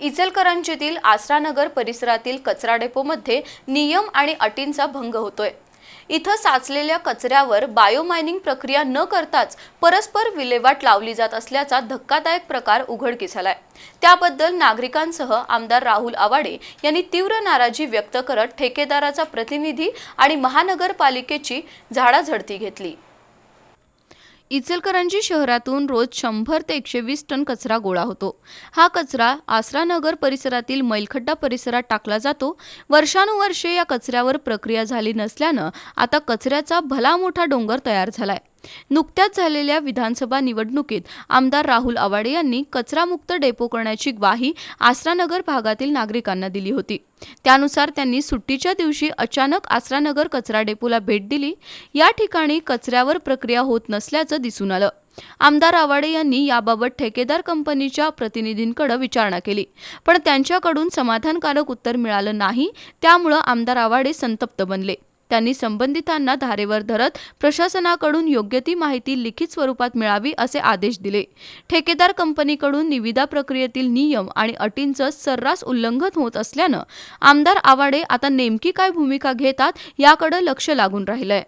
इचलकरंजीतील आसरानगर परिसरातील कचरा डेपोमध्ये नियम आणि अटींचा भंग होतोय. इथं साचलेल्या कचऱ्यावर बायोमायनिंग प्रक्रिया न करताच परस्पर विल्हेवाट लावली जात असल्याचा धक्कादायक प्रकार उघडकीस आलाय. त्याबद्दल नागरिकांसह आमदार राहुल आवाडे यांनी तीव्र नाराजी व्यक्त करत ठेकेदाराचा प्रतिनिधी आणि महानगरपालिकेची झाडाझडती घेतली. इचलकरंजी शहरातून रोज शंभर ते एकशे वीस टन कचरा गोळा होतो. हा कचरा आसरानगर परिसरातील मैलखड्डा परिसरात टाकला जातो. वर्षानुवर्षे या कचऱ्यावर प्रक्रिया झाली नसल्यानं आता कचऱ्याचा भला मोठा डोंगर तयार झालाय. नुकत्याच झालेल्या विधानसभा निवडणुकीत आमदार राहुल आवाडे यांनी कचरामुक्त डेपो करण्याची ग्वाही आसरानगर भागातील नागरिकांना दिली होती. त्यानुसार त्यांनी सुट्टीच्या दिवशी अचानक आसरानगर कचरा डेपोला भेट दिली. या ठिकाणी कचऱ्यावर प्रक्रिया होत नसल्याचं दिसून आलं. आमदार आवाडे यांनी याबाबत ठेकेदार कंपनीच्या प्रतिनिधींकडे विचारणा केली. पण त्यांच्याकडून समाधानकारक उत्तर मिळालं नाही त्यामुळं आमदार आवाडे संतप्त बनले. त्यांनी संबंधितांना धारेवर धरत प्रशासनाकडून योग्य ती माहिती लिखित स्वरूपात मिळावी असे आदेश दिले. ठेकेदार कंपनीकडून निविदा प्रक्रियेतील नियम आणि अटींचं सर्रास उल्लंघन होत असल्यानं आमदार आवाडे आता नेमकी काय भूमिका घेतात याकडे लक्ष लागून राहिलंय.